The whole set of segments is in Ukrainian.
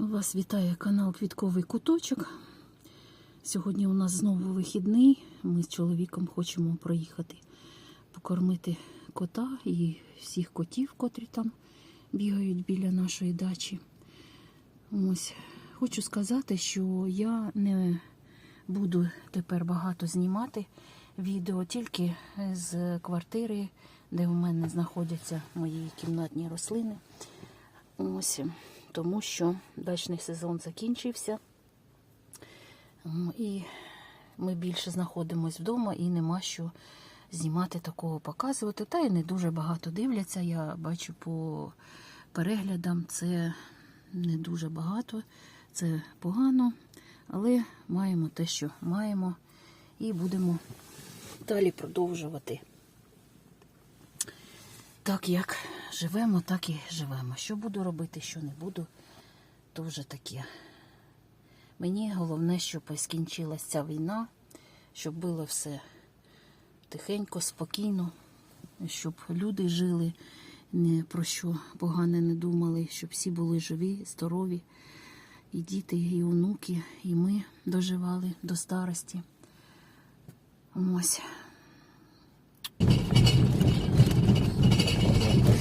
Вас вітає канал Квітковий Куточок. Сьогодні у нас знову вихідний. Ми з чоловіком хочемо проїхати покормити кота і всіх котів, котрі там бігають біля нашої дачі. Ось хочу сказати, що я не буду тепер багато знімати відео тільки з квартири, де у мене знаходяться мої кімнатні рослини. Ось, тому що дачний сезон закінчився. І ми більше знаходимось вдома і нема що знімати такого показувати. Та й не дуже багато дивляться. Я бачу по переглядам, це не дуже багато, це погано, але маємо те, що маємо, і будемо далі продовжувати. Так як живемо, так і живемо. Що буду робити, що не буду, то вже таке. Мені головне, щоб скінчилася ця війна, щоб було все тихенько, спокійно, щоб люди жили, ні про що погане не думали, щоб всі були живі, здорові, і діти, і онуки, і ми доживали до старості. Ось.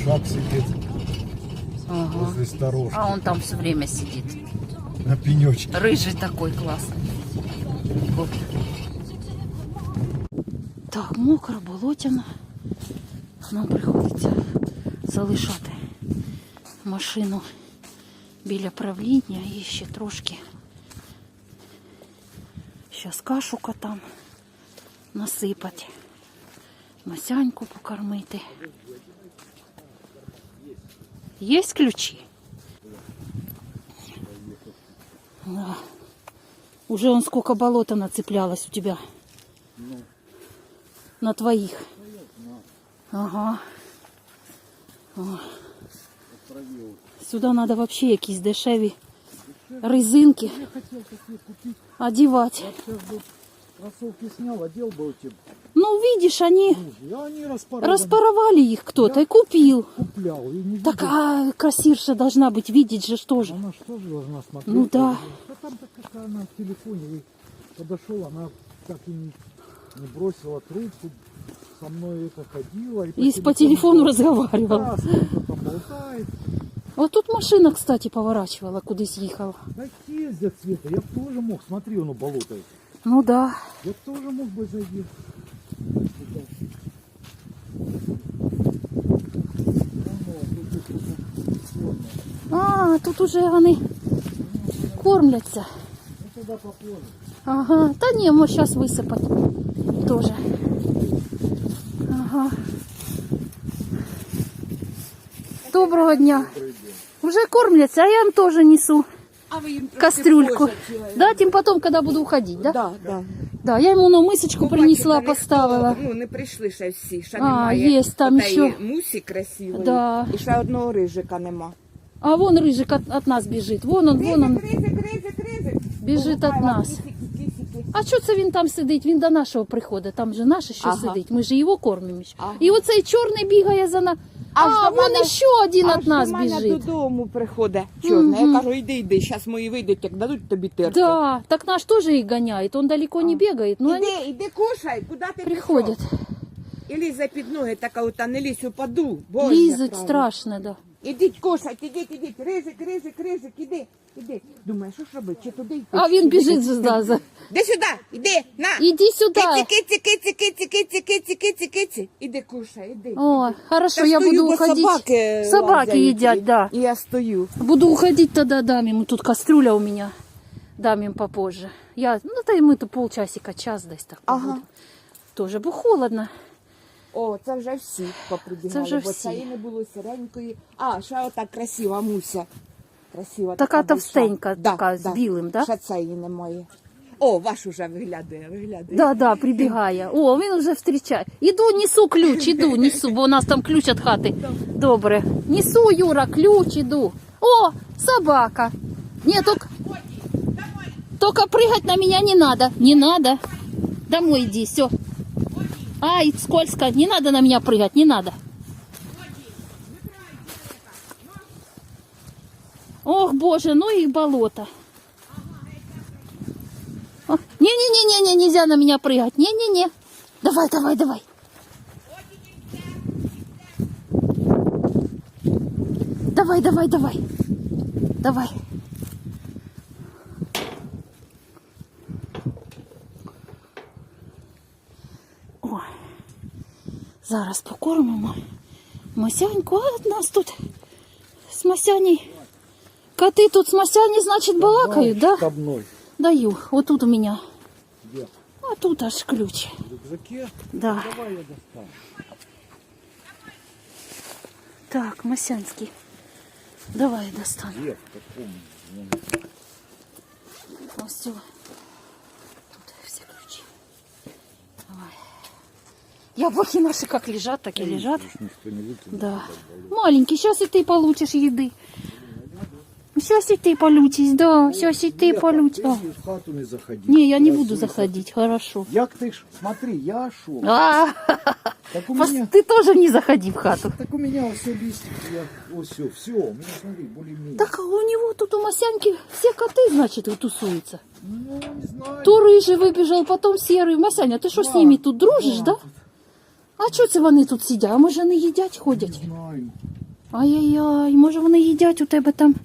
Шаг сидит Ага. возле сторожки А он там все время сидит. на пенечке. Рыжий такой классный. Вот. Так, мокро, болотяно. Нам приходиться залишати машину біля правління і ще трошки. Щас кашу котам насипати, масяньку покормити. Є ключі? Да. Уже он сколько болота нацеплялось у тебя. На твоих. Ага. О. Сюда надо вообще якісь дешеві резинки Я хотел такие купить. одевать. Я сейчас бы кроссовки снял, одел бы эти ну, видишь, они лужи. А они распорованы. распоровали их кто-то и купил. Куплял. И не Так, видел. а кассирша должна быть, видеть же что же. Она что же должна смотреть? Ну да. А там-то какая она в телефоне. И подошел, она так и не, не бросила трубку. Со мной это ходила. И, И по телефону разговаривала. Да, там болтает. Вот тут машина, кстати, поворачивала, кудись їхала. Так ездят, Света. Я тоже мог. Смотри, оно болото. Ну да. Я б тоже мог бы зайти. А, тут уже вони кормляться. Ага, та ні, може зараз висипати теж. Ага. Доброго дня. Уже кормляться, а я им тоже несу А кастрюльку. Дать им потом, когда буду уходить, да? Да, да. Да, я ему на мисочку Ну, принесла, поставила. Ну, не прийшли ще всі, ще А, немає. є там ще. Мусі красивої. Да. І ще одного рижика нема. А вон рыжик от, от нас бежит. Вон он, вон он. Ризик, ризик, ризик. Біжить від Покупала нас. кисики, кисики. А що це він там сидить? Він до нашого приходить. Там же наше що Ага. сидить. Ми ж його кормимо. ще. Ага. І оцей чорний бігає за нас. А, Аж до вон мене- ще один Аж від нас до мене біжить. додому приходить чорний. Мгм. Я кажу, іди, іди, зараз мої вийдуть, як дадуть тобі терки. Да, так наш тоже их гоняет. Он далеко не бегает, но они Іди, іди, кушай, куди ти приходят. пішов? І лізь за під ноги, така ота, не лізь упаду. Боже, Лизать правда. страшно, да. Ідіть кушайте, ідіть, ідіть, ризик, ризик, ризик, іди, іди. Думаю, що ж робити, чи туди йти? А він біжить за. Іди сюди, іди, на. Иди сюда. Киці, киці, киці, киці, киці, киці, киці, киці. Іди кушай, іди. О, хорошо, я стою, буду бо уходить. Собаки, Собаки лазять, едят, і- да. І я стою. Буду уходить, тогда дам ему. Тут кастрюля у меня. Дам им попозже. Я, ну, да и мы-то полчасика, час десь так Ага. побудем. Тоже, бо холодно. О, це вже всі поприбігали, Це вже бо всі. цієї не було сіренької. А, ще ота красива муся. Красива Така така товстенька, большая. така, з білим, да? Ще цієї немає. О, ваш уже виглядає, виглядає. Да, да, прибігає. О, він вже зустрічає. Іду, несу ключ, іду, несу, бо у нас там ключ від хати. Добре. Несу, Юра, ключ, іду. О, собака. Ні, только, только прыгать на меня не надо. Не надо. Домой иди, все. Ай, скользко. Не надо на меня прыгать, не надо. Ох, боже, ну их болото. Не-не-не-не, нельзя на меня прыгать. Не-не-не. Давай, давай, давай. Давай, давай, давай. Давай. Зараз покормимо Масяньку. А от нас тут з Масяней. Коти тут з Масяней, значить, балакають, да? Штабной. Даю. Вот тут у меня. Где? А тут аж ключ. В рюкзаке? Да. Давай я достану. Так, Масянский. Давай я достану. Где? В каком? Ось цього. Тут все ключи. Давай. Яблоки наши как лежат, так и лежат. Да. Маленький, сейчас и ты получишь еды. Сейчас и ты получишь, да. Сейчас и ты получишь. ты А. не я не буду заходить, хорошо. Як ти ж, смотри, я шел. А, Так у пос- меня, ты тоже не заходи в хату. так у меня все листики, я, все, все, у меня, смотри, более-менее. Так у него тут у Масяньки все коты, значит, вот тусуются. Ну, не знаю. То рыжий вибіжав, потом серый. Масяня, ти що з ними тут дружиш, да? А чого це вони тут сидять? А може не їдять, ходять? знаю. Ай-яй-яй, може вони їдять у тебе там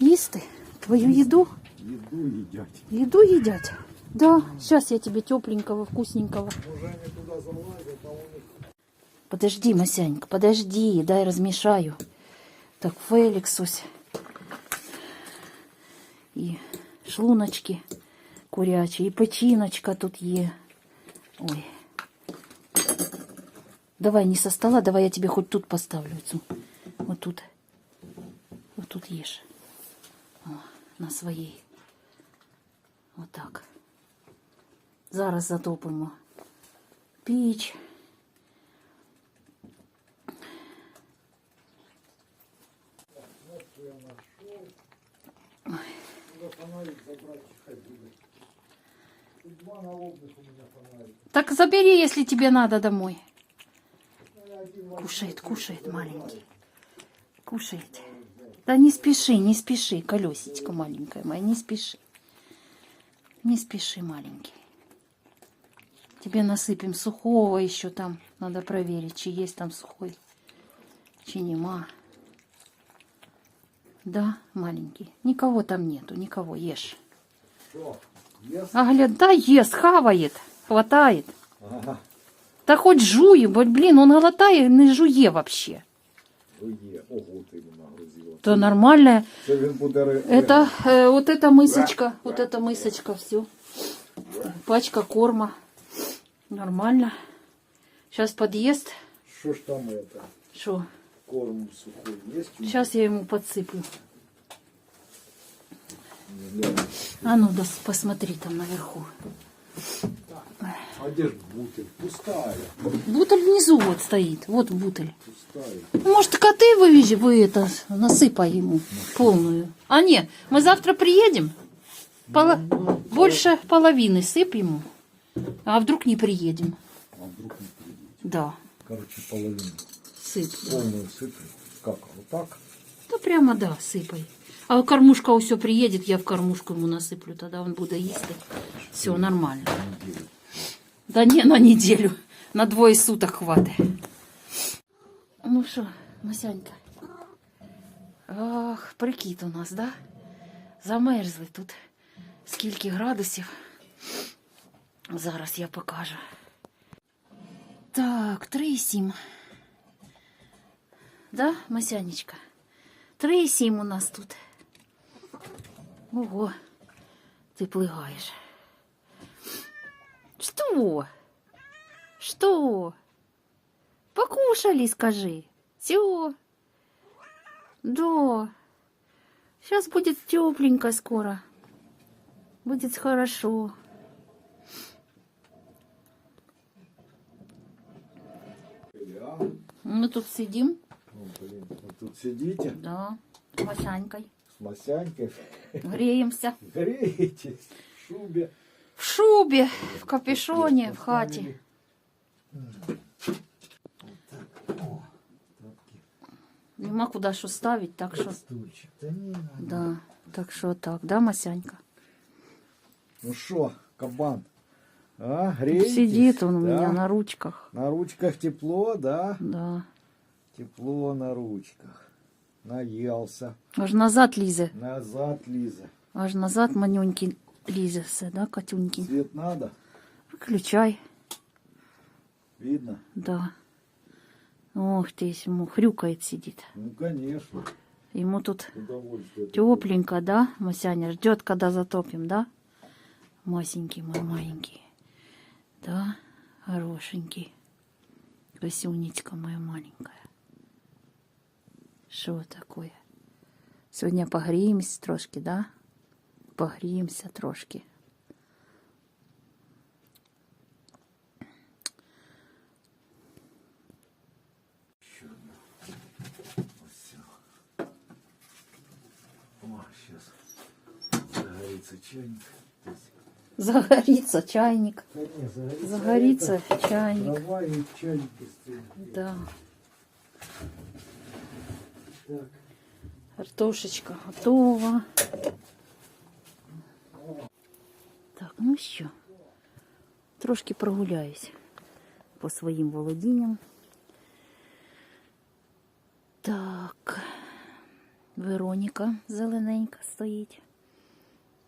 їсти? Твою їду? Еду едят. Їду їдять. Да, сейчас я тебе тепленького, вкусненького. Може, а. Подожди, Масянька, подожди, дай размешаю. Так, Феликс ось. І шлуночки курячі, і печіночка тут є. Ой. Давай не со стола, давай я тебе хоть тут поставлю. Вот тут. Вот тут ешь. О, на своїй. Вот так. Зараз затопимо піч. Так забери, если тебе надо домой. Кушает, кушает маленький. Кушает. Да не спеши, не спеши, колесечко маленькая моя, не спеши. Не спеши, маленький. Тебе насыпем сухого еще там. Надо проверить, чи есть там сухой, чи нема. Да, маленький. Никого там нету, никого. Ешь. Что? Yes? А глядь, да ест, хавает, хватает. Ага. Та хоть жує, бо, блін, он глотає, не жує вообще. Є. Ого, ти йому нагрузила. То нормально. Це він буде... ре- Это, э, вот эта мысочка, вот эта мысочка, все. Пачка корма. Нормально. Сейчас подъест. Що ж там это? Что? Корм сухой есть? у Сейчас я ему подсыплю. него? А ну, да, посмотри там наверху. А где ж бутыль? Пустая. Бутыль внизу вот стоит. Вот бутыль. Пустая. Может, коты вывези, вы это, насыпай ему полную. А нет, мы завтра приедем. Поло- Больше половины сыпь ему. А вдруг не приедем? А вдруг не придет? Да, Короче, половину. сыпь. Полную сыпь. Как? Вот так? Да прямо да, сыпай. А кормушка все приедет, я в кормушку ему насыплю, тогда он будет есть. Все нормально. Да не на неделю, на двое суток хватит. Ну що, Масянька? Ах, прикид у нас, да? Замерзли тут. Скільки градусів? Зараз я покажу. Так, 3,7. Да, Масянечка? 3,7 у нас тут. Ого, ти плигаєш. Что? Что? Покушали, скажи. Все. Да. Сейчас будет тепленько скоро. Будет хорошо. Мы тут сидим, Ну, блин, вы тут сидите да, Масянькой, с Масянькой, греемся. греетесь в шубе. В шубе, в капюшоне, в хате. Нема куди що ставити, так ні. Да. Так що так, да, Масянька? Ну що, кабан? А, греетесь? Сидит он у да? меня на ручках. На ручках тепло, да? Да. Тепло на ручках. Наелся. Аж назад лізе. Назад, Лиза. Аж назад манюнький лізе все, да, Катюнький? Свет надо? Выключай. Видно? Да. Ох ты, ему хрюкает сидит. Ну, конечно. Ему тут тепленько, да, Масяня? Ждет, когда затопим, да? Масенький мой маленький. Да, хорошенький. Красунечка моя маленькая. Що таке? Сьогодні погріємось трошки, да? Погріємося трошки. загорится чайник. Загорится чайник. Загорится, загорится чайник. Проварить чайник. Да. Картошечка готова. Так, ну що, трошки прогуляюсь по своїм володінням. Так, Вероніка зелененька стоїть.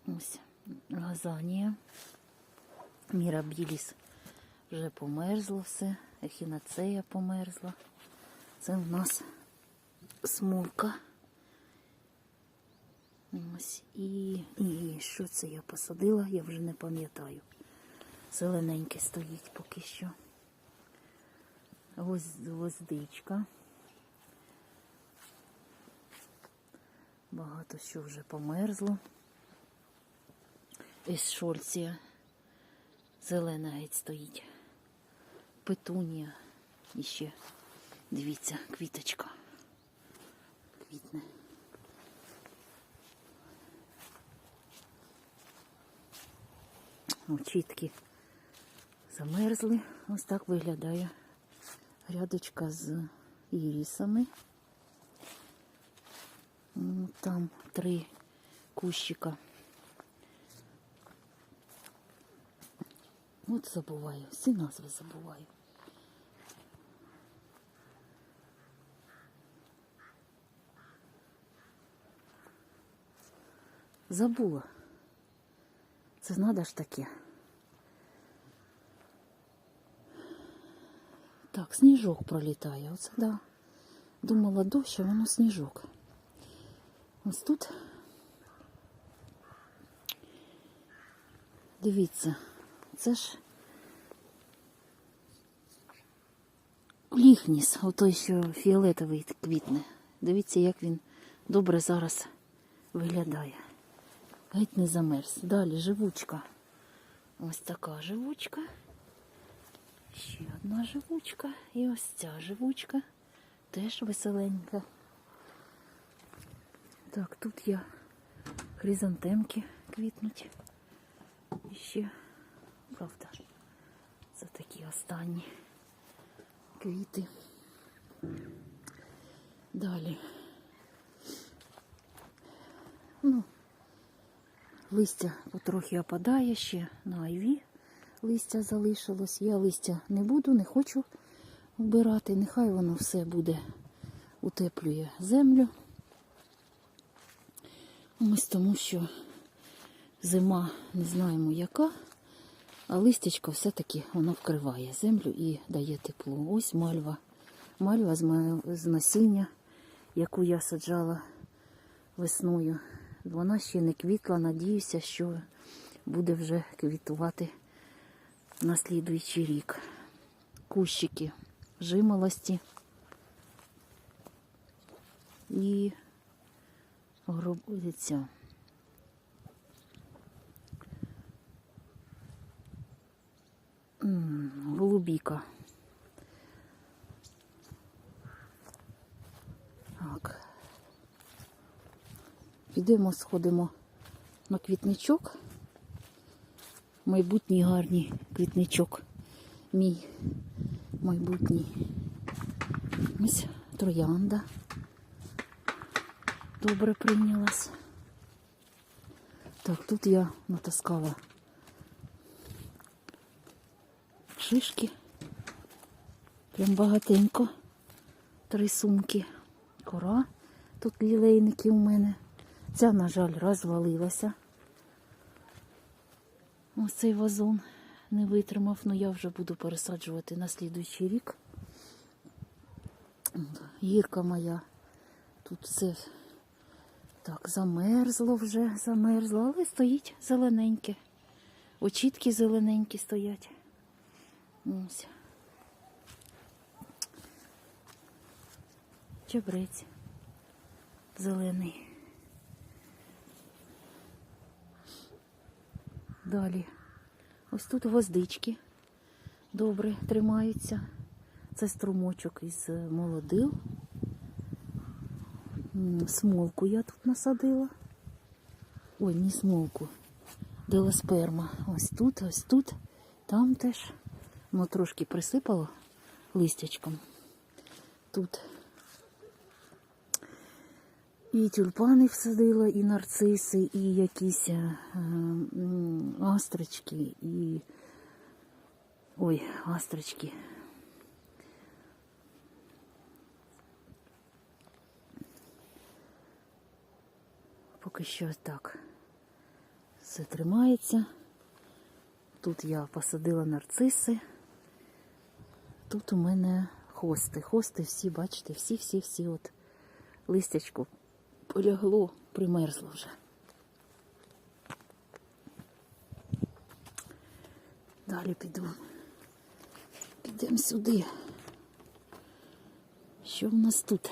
Ось газанія. Міра Біліс вже померзло все, ехінацея померзла. Це в нас смулка. Ось і, і що це я посадила, я вже не пам'ятаю. Зелененьке стоїть поки що. Ось гвоздичка. Багато що вже померзло. Із шольція. Зелена геть стоїть. Петунія. І ще, дивіться, квіточка. Квітне. Очітки замерзли. Ось так виглядає грядочка з ірісами. Там три кущика. От забуваю, всі назви забуваю. Забула. Це надо ж таке. Так, сніжок пролітає. Оце да. Думала дощ, а воно сніжок. Ось тут. Дивіться, це ж ліхніс, отой, що фіолетовий квітне. Дивіться, як він добре зараз виглядає. Геть не замерз. Далі живучка. Ось така живучка. Ще одна живучка. І ось ця живучка. Теж веселенька. Так, тут я хризантемки квітнуть. І ще, правда, це такі останні квіти. Далі. Ну, Листя потрохи опадає ще на айві. Листя залишилось. Я листя не буду, не хочу вбирати. Нехай воно все буде утеплює землю. Ось тому що зима не знаємо яка, а листячко все-таки воно вкриває землю і дає тепло. Ось мальва. Мальва з насіння, яку я саджала весною. Вона ще не квітла, надіюся, що буде вже квітувати на слідуючий рік. Кущики жимолості і гробиця. М, Голубіка. Так. Підемо, сходимо на квітничок. Майбутній гарний квітничок. Мій майбутній. Ось троянда добре прийнялась. Так, тут я натаскала шишки. Прям багатенько. Три сумки. Кора. Тут лілейники у мене. Ця, на жаль, розвалилася. Ось цей вазон не витримав, але я вже буду пересаджувати на слідуючий рік. Гірка моя. Тут все так замерзло вже, замерзло, але стоїть зелененьке. Очітки зелененькі стоять. Ось. Чебрець зелений. Далі. Ось тут гвоздички добре тримаються. Це струмочок із е, молодил. Смолку я тут насадила. Ой, не смолку. Делосперма. Ось тут, ось тут. Там теж. Воно трошки присипало листячком. Тут і тюльпани всадила, і нарциси, і якісь е, астрочки, і. Ой, астрочки. Поки що так. Все тримається. Тут я посадила нарциси. Тут у мене хости. Хости всі, бачите, всі-всі-всі от листячко полягло, примерзло вже. Далі піду. Підемо сюди. Що в нас тут?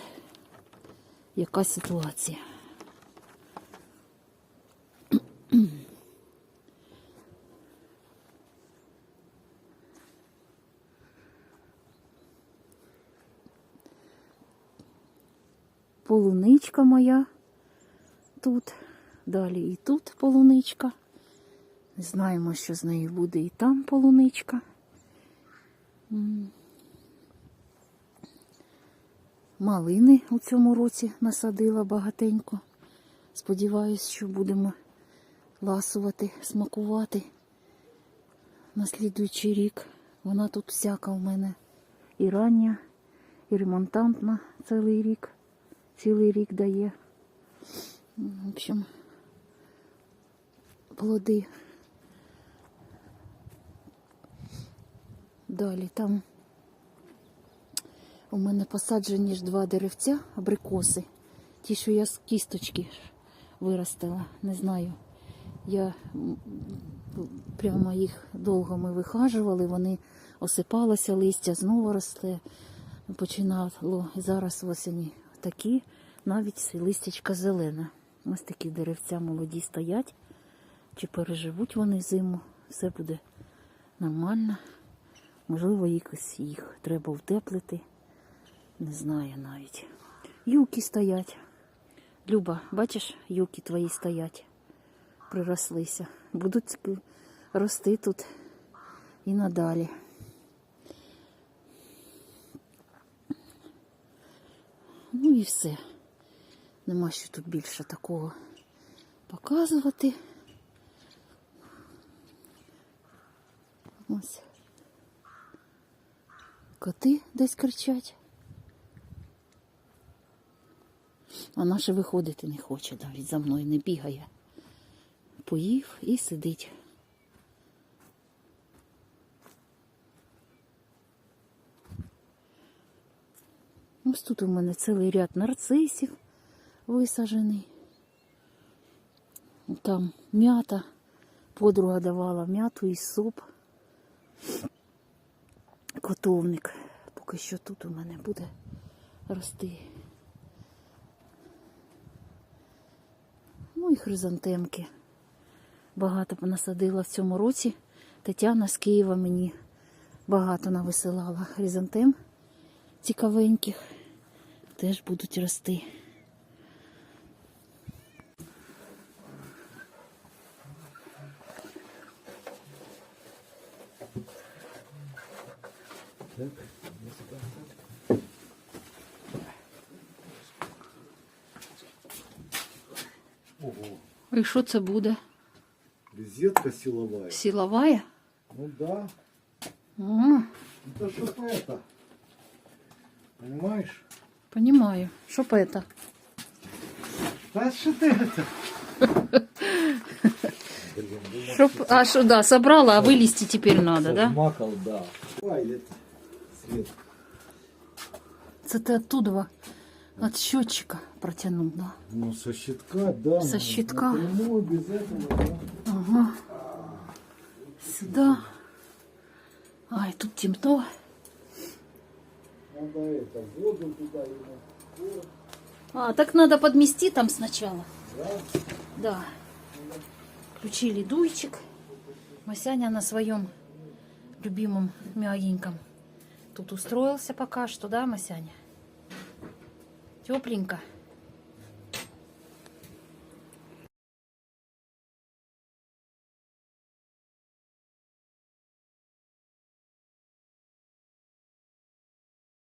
Яка ситуація? Полуничка моя тут. Далі і тут полуничка. Не знаємо, що з нею буде і там полуничка. Малини у цьому році насадила багатенько. Сподіваюсь, що будемо ласувати, смакувати на слідуючий рік. Вона тут всяка у мене і рання, і ремонтантна цілий рік цілий рік дає. В общем, плоди. Далі там у мене посаджені ж два деревця, абрикоси. Ті, що я з кісточки виростила, не знаю. Я прямо їх довго ми вихажували, вони осипалося, листя знову росли, починало. І зараз осені такі, навіть листячка зелена. Ось такі деревця молоді стоять. Чи переживуть вони зиму, все буде нормально. Можливо, якось їх треба утеплити. Не знаю навіть. Юки стоять. Люба, бачиш, юки твої стоять, прирослися. Будуть рости тут і надалі. Ну і все. Нема що тут більше такого показувати. Ось. Коти десь кричать. А наша виходити не хоче, навіть за мною не бігає. Поїв і сидить. Ось тут у мене цілий ряд нарцисів висаджений. Там м'ята. Подруга давала м'яту і суп. Котовник. Поки що тут у мене буде рости. Ну і хризантемки. Багато понасадила в цьому році. Тетяна з Києва мені багато нависилала хризантем цікавеньких. Теж будуть рости. Ого. І що це буде? Розетка силовая. Силовая? Ну да. М, Это что это? Понимаешь? Понимаю. Що б це? Да что ты это? Щоб, а що, да, собрала, а вилізти тепер надо, да? Макал, да. Это ти оттуда от счетчика протянув, да? Ну, со щитка, да. Со ну, щитка. Напрямую, без этого, да. Ага. Сюда. Ай, тут темно. Надо это, воду туда ему. А, так надо подмести там сначала. Да? Да. Включили дуйчик. Масяня на своем любимом мягеньком. Тут устроился пока что, да, Масяня? Тепленько.